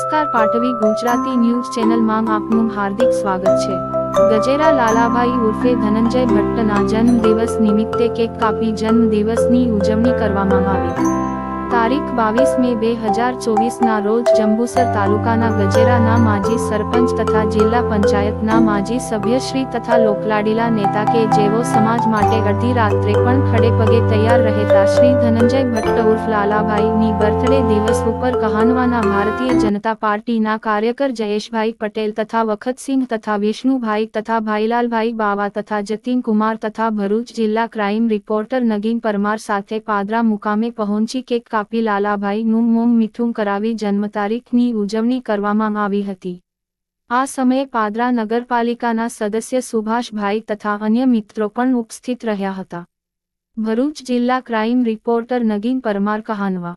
નમસ્કાર પાટવી ગુજરાતી ન્યૂઝ ચેનલમાં આપનું હાર્દિક સ્વાગત છે. ગજેરા લાલાભાઈ ઉર્ફે ધનંજય ભટ્ટના જન્મદિવસ નિમિત્તે કેક કાપી જન્મદિવસની ઉજવણી કરવામાં આવી. તારીખ બાવીસ મે બે હજાર ચોવીસના રોજ જંબુસર તાલુકાના ગજેરાના માજી સરપંચ તથા જિલ્લા પંચાયતના માજી સભ્યશ્રી તથા લોકલાડીલા નેતા કે જેઓ સમાજ માટે અડધી રાત્રે પણ ખડે પગે તૈયાર રહેતા શ્રી ધનંજય ભટ્ટ ઉર્ફ લાલાભાઈની બર્થડે દિવસ ઉપર કહાનવાના ભારતીય જનતા પાર્ટીના કાર્યકર જયેશભાઈ પટેલ તથા વખતસિંહ તથા વિષ્ણુભાઈ તથા ભાઈલાલભાઈ બાવા તથા જતીન કુમાર તથા ભરૂચ જિલ્લા ક્રાઇમ રિપોર્ટર નગીન પરમાર સાથે પાદરા મુકામે પહોંચી કેક કાપી લાલાભાઈનું મોમ મીઠું કરાવી જન્મતારીખની ઉજવણી કરવામાં આવી હતી. આ સમયે પાદરા નગરપાલિકાના સદસ્ય સુભાષભાઈ તથા અન્ય મિત્રો પણ ઉપસ્થિત રહ્યા હતા. ભરૂચ જિલ્લા ક્રાઇમ રિપોર્ટર નગીન પરમાર કહાનવા.